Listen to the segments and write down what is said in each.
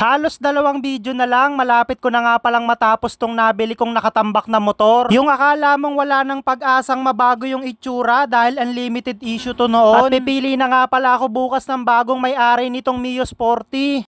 Halos dalawang video na lang, malapit ko na nga palang matapos tong nabili kong nakatambak na motor. Yung akala mong wala nang pag-asang mabago yung itsura dahil unlimited issue to noon. At pipili na nga pala ako bukas ng bagong may-ari nitong Mio Sporty.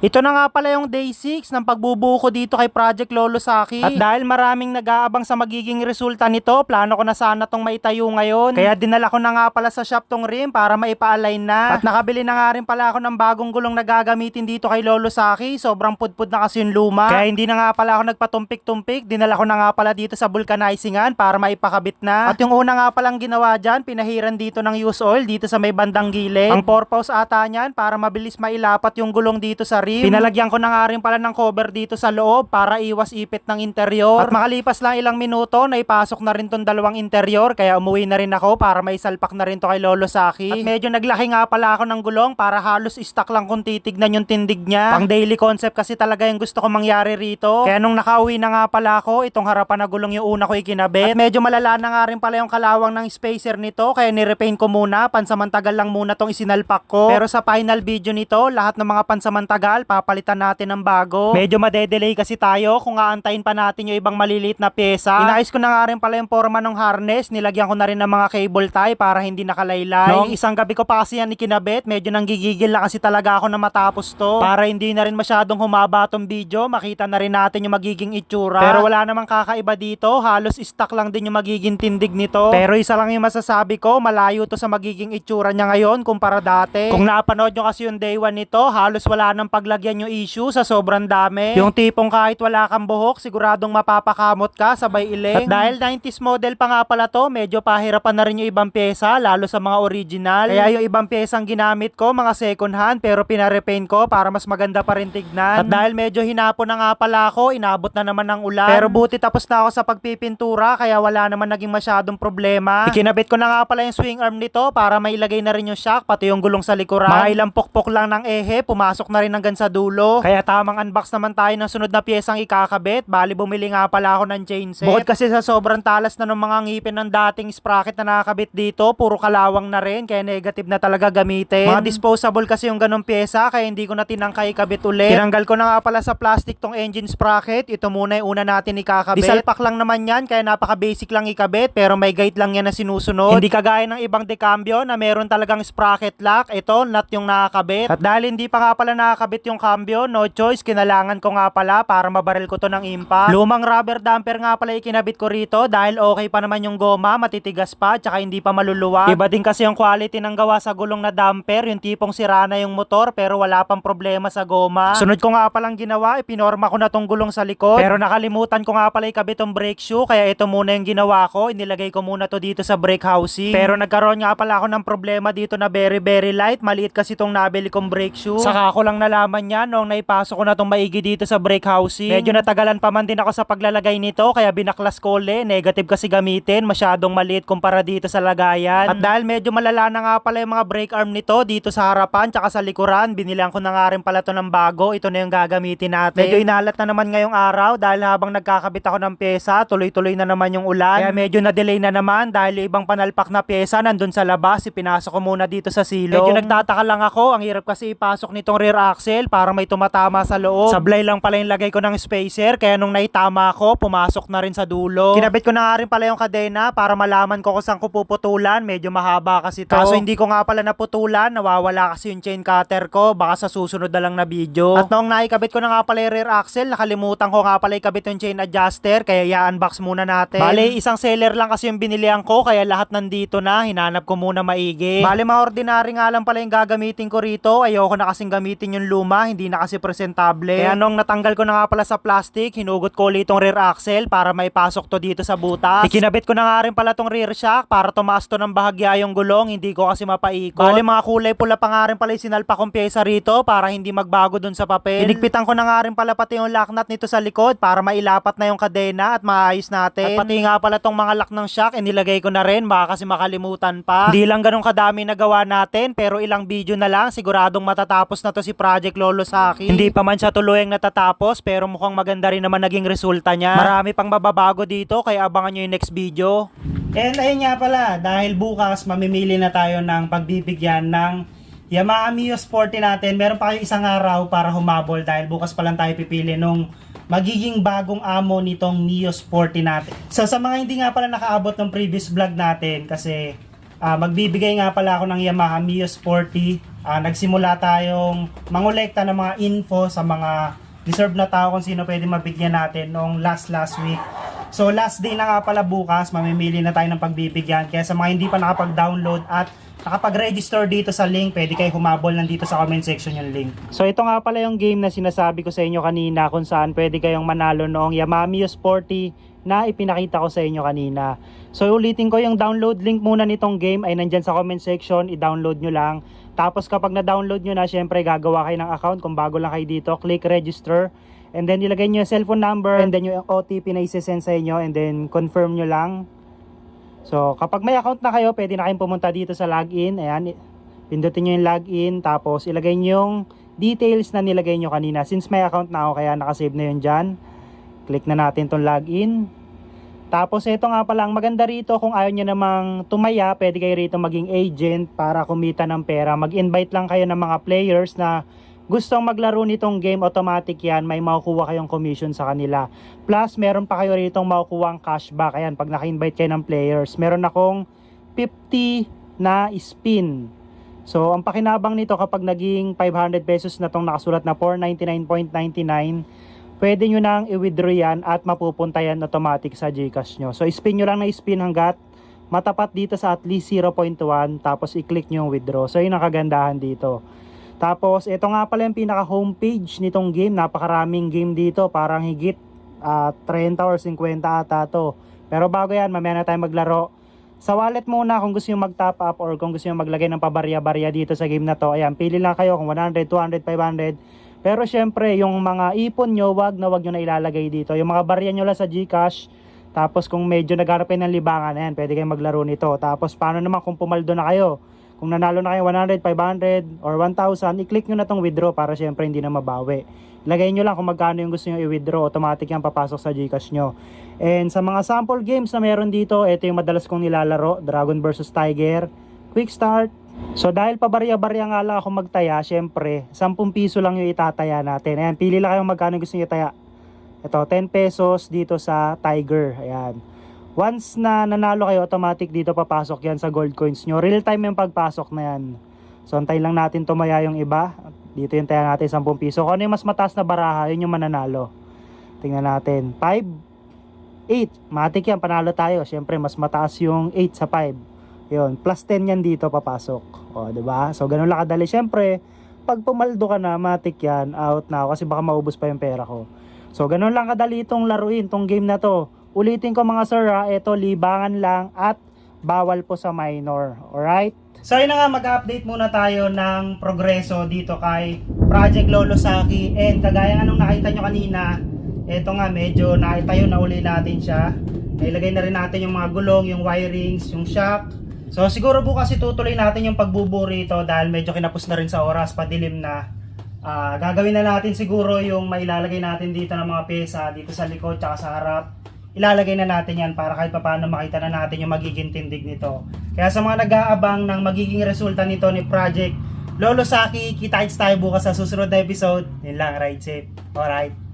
Ito na nga pala yung day 6 ng pagbubuo ko dito kay Project Lolo Saki. At dahil maraming nag-aabang sa magiging resulta nito, plano ko na sana tong maitayo ngayon. Kaya dinala ko na nga pala sa shop tong rim para maipa-align na. At nakabili na nga rin pala ako ng bagong gulong na gagamitin dito kay Lolo Saki. Sobrang pudpud na kasi yung luma. Kaya hindi na nga pala ako nagpatumpik-tumpik. Dinala ko na nga pala dito sa vulcanizingan para maipakabit na. At yung una nga palang ginawa dyan, pinahiran dito ng use oil dito sa may bandang gilid. Ang purpose ata niyan para mabilis mailapat yung gulong dito sa rim. Pinalagyan ko na nga rin pala ng cover dito sa loob para iwas ipit ng interior. At makalipas lang ilang minuto, naipasok na rin tong dalawang interior kaya umuwi na rin ako para maisalpak na rin to kay Lolo Saki. At medyo naglaki nga pala ako ng gulong para halos stock lang kung titignan yung tindig niya. Pang daily concept kasi talaga yung gusto ko mangyari rito. Kaya nung nakauwi na nga pala ako, itong harapan na gulong yung una ko ikinabit. At medyo malala na nga rin pala yung kalawang ng spacer nito kaya nirepaint ko muna. Pansamantagal lang muna tong isinalpak ko. Pero sa final video nito, lahat ng mga pansamantagal, papalitan natin ng bago. Medyo madedelay kasi tayo kung aantayin pa natin yung ibang maliliit na pyesa. Inayos ko na nga rin pala yung forma ng harness. Nilagyan ko na rin ng mga cable tie para hindi nakalaylay. Noong isang gabi ko pa kasi yan ikinabit, medyo nanggigigil na kasi talaga ako na matapos to. Para hindi na rin masyadong humaba tong video, makita na rin natin yung magiging itsura. Pero wala namang kakaiba dito, halos stock lang din yung magiging tindig nito. Pero isa lang yung masasabi ko, malayo to sa magiging itsura niya ngayon kumpara dati. Kung napanood nyo kasi yung day 1 nito, halos wala nang paglagyan yung issue sa sobrang dami. Yung tipong kahit wala kang buhok, siguradong mapapakamot ka sabay ileng. At dahil 90s model pa nga pala to, medyo pahirapan na rin yung ibang pyesa, lalo sa mga original. Kaya yung ibang pyesang ginamit ko, mga second hand, pero pinarepaint ko para mas maganda pa rin tignan. At dahil medyo hinapon na nga pala ako, inabot na naman ng ulan. Pero buti tapos na ako sa pagpipintura, kaya wala naman naging masyadong problema. Ikinabit ko na nga pala yung swing arm nito para mailagay na rin yung shock, pati yung gulong sa likuran. Mga ilang pokpok lang ng ehe, pumasok na rin hanggang sa dulo. Kaya tamang unbox naman tayo ng sunod na piyesang ikakabit. Bali bumili nga pala ako ng chain set. Bukod kasi sa sobrang talas na ng mga ngipin ng dating sprocket na nakakabit dito, puro kalawang na rin, kaya negative na talaga gamitin. Mga disposable kasi yung ganong pyesa, kaya hindi ko na tinangkay ikabit ulit. Tinanggal ko na nga pala sa plastic tong engine sprocket. Ito muna yung una natin ikakabit. Disalpak lang naman yan, kaya napaka-basic lang ikabit, pero may guide lang yan na sinusunod. Hindi kagaya ng ibang decambio na meron talagang sprocket lock. Ito, not yung nakakabit. At dahil hindi pa nga pala nakakabit yung cambio, no choice, kinalangan ko nga pala para mabaril ko to ng impact. Lumang rubber damper nga pala ikinabit ko rito dahil okay pa naman yung goma, matitigas pa, tsaka hindi pa maluluwag. Iba din kasi yung quality ng gawa sa gulong na damper, yung tipong sira na yung motor pero wala pang problema sa goma. Sunod ko nga palang ginawa, ipinorma ko na tong gulong sa likod. Pero nakalimutan ko nga pala ikabit tong brake shoe, kaya ito muna yung ginawa ko. Inilagay ko muna to dito sa brake housing. Pero nagkaroon nga pala ako ng problema dito na very very light. Maliit kasi tong nabili kong brake shoe. Saka ko lang nalaman yan nung naipasok ko na tong maigi dito sa brake housing. Medyo natagalan pa man din ako sa paglalagay nito, kaya binaklas ko uli. Negative kasi gamitin, masyadong maliit kumpara dito sa lagayan. At dahil medyo malala na nga pala yung mga brake arm nito dito sa harapan tsaka sa likuran, binilang ko na nga rin pala to ng bago. Ito na yung gagamitin natin. Medyo inalat na naman ngayong araw dahil habang nagkakabit ako ng pyesa, tuloy-tuloy na naman yung ulan. Kaya medyo na-delay na naman dahil yung ibang panalpak na pyesa nandun sa labas, ipinasok ko muna dito sa silong. Medyo nagtataka lang ako, ang hirap kasi ipasok nitong rear axle para may tumatama sa loob. Sablay lang pala yung lagay ko ng spacer, kaya nung naitama ko, pumasok na rin sa dulo. Kinabit ko na nga rin pala yung kadena para malaman ko kung saan ko puputulan. Medyo mahaba kasi to. Kaso hindi ko nga pala naputulan, nawawala kasi yung chain cutter ko. Baka sa susunod na lang na video. At noong naikabit ko na nga pala yung rear axle, nakalimutan ko nga pala ikabit yung chain adjuster, kaya i-unbox muna natin. Bale, isang seller lang kasi yung binilihan ko, kaya lahat nandito na. Hinanap ko muna maigi. Bale, mga ordinary nga lang pala yung gagamitin ko rito. Ayoko na kasing gamitin yung luma, hindi na kasi presentable. Kaya nung natanggal ko na nga pala sa plastic, hinugot ko ulit itong rear axle para maipasok to dito sa butas. Ikinabit ko na nga rin pala tong rear shock para tumaas to ng bahagya yung gulong, hindi ko kasi mapaikot. Bale, mga kulay pula pa nga rin pala yung sinalpa kong pyesa rito para hindi magbago dun sa papel. Inigpitan ko na nga rin pala pati yung lock nut nito sa likod para mailapat na yung kadena at maayos natin. At pati nga pala tong mga lock ng shock, inilagay ko na rin baka kasi makalimutan pa. Hindi lang ganun kadami nagawa natin pero ilang video na lang siguradong matatapos na to si Project Lolo sa akin. Hindi pa man siya tuluyang natatapos pero mukhang maganda rin naman naging resulta niya. Marami pang mababago dito kaya abangan nyo yung next video. And ayun nga pala, dahil bukas mamimili na tayo ng pagbibigyan ng Yamaha Mio Sporty natin, meron pa kayo isang araw para humabol dahil bukas pa lang tayo pipili nung magiging bagong amo nitong Mio Sporty natin. So sa mga hindi nga pala nakaabot ng previous vlog natin kasi ah, magbibigay nga pala ako ng Yamaha Mio Sporty. Ah, nagsimula tayong mangolekta ng mga info sa mga deserve na tao kung sino pwede mabigyan natin nung last last week. So last day na nga pala bukas, mamimili na tayo ng pagbibigyan. Kaya sa mga hindi pa nakapag-download at nakapag-register dito sa link, pwede kayo humabol nandito sa comment section yung link. So ito nga pala yung game na sinasabi ko sa inyo kanina kung saan pwede kayong manalo noong Yamaha Mio Sporty na ipinakita ko sa inyo kanina. So ulitin ko yung download link muna nitong game ay nandyan sa comment section, i-download nyo lang. Tapos kapag na-download nyo na, syempre gagawa kayo ng account kung bago lang kayo dito, click register. And then ilagay nyo yung cellphone number and then yung OTP na isi-send sa inyo and then confirm nyo lang. So kapag may account na kayo, pwede na kayong pumunta dito sa login. Ayan, pindutin nyo yung login tapos ilagay nyo yung details na nilagay nyo kanina. Since may account na ako, kaya nakasave na yun dyan. Click na natin tong login. Tapos ito nga pala, ang maganda rito kung ayaw nyo namang tumaya, pwede kayo rito maging agent para kumita ng pera. Mag-invite lang kayo ng mga players na gustong maglaro nitong game, automatic yan, may makukuha kayong commission sa kanila. Plus, meron pa kayo rito makukuha ang cashback. Ayan, pag naka-invite kayo ng players, meron akong 50 na spin. So, ang pakinabang nito kapag naging 500 pesos na tong nakasulat na 499.99, pwede nyo nang i-withdraw yan at mapupunta yan automatic sa Gcash nyo. So, spin nyo lang na spin hanggat matapat dito sa at least 0.1 tapos i-click nyo yung withdraw. So, yun ang kagandahan dito. Tapos, ito nga pala yung pinaka homepage nitong game. Napakaraming game dito. Parang higit ah, 30 or 50 ata to. Pero bago yan, mamaya na tayo maglaro. Sa wallet muna kung gusto nyo mag-top up or kung gusto nyo maglagay ng pabarya-barya dito sa game na to. Ayan, pili lang kayo kung 100, 200, 500. Pero syempre, yung mga ipon nyo, wag na wag nyo na ilalagay dito. Yung mga barya nyo lang sa Gcash. Tapos kung medyo nagharap kayo ng libangan, ayan, pwede kayong maglaro nito. Tapos paano naman kung pumaldo na kayo? Kung nanalo na kayo 100, 500, or 1,000, i-click nyo na tong withdraw para syempre hindi na mabawi. Ilagay nyo lang kung magkano yung gusto nyo i-withdraw, automatic yan papasok sa Gcash nyo. And sa mga sample games na meron dito, ito yung madalas kong nilalaro, Dragon vs Tiger, Quick Start. So dahil pabarya-barya nga lang ako magtaya, syempre, 10 piso lang yung itataya natin. Ayan, pili lang kayong magkano gusto nyo itaya. Ito, 10 pesos dito sa Tiger. Ayan. Once na nanalo kayo, automatic dito papasok yan sa gold coins nyo. Real time yung pagpasok na yan. So, antayin lang natin tumaya yung iba. Dito yung taya natin 10 piso. Kung ano yung mas mataas na baraha, yun yung mananalo. Tingnan natin. 5, 8. Matik yan, panalo tayo. Siyempre, mas mataas yung 8 sa 5. Yun, plus 10 yan dito papasok. O, ba? So, ganun lang kadali. Siyempre, pag pumaldo ka na, matik yan, out na ako kasi baka maubos pa yung pera ko. So, ganun lang kadali itong laruin, itong game na to. Ulitin ko mga sir ha, ito libangan lang at bawal po sa minor. Alright? So yun nga, mag-update muna tayo ng progreso dito kay Project Lolo Saki. And kagaya nga nung nakita nyo kanina, ito nga medyo naitayo na uli natin siya. Nailagay na rin natin yung mga gulong, yung wirings, yung shock. So siguro bukas itutuloy natin yung pagbubuo rito dahil medyo kinapos na rin sa oras, padilim na. Ah, gagawin na natin siguro yung mailalagay natin dito ng mga pesa dito sa likod tsaka sa harap ilalagay na natin yan para kahit paano makita na natin yung magiging tindig nito. Kaya sa mga nag-aabang ng magiging resulta nito ni Project Lolo Saki, kita-kits tayo bukas sa susunod na episode. Yun lang, ride safe. Alright.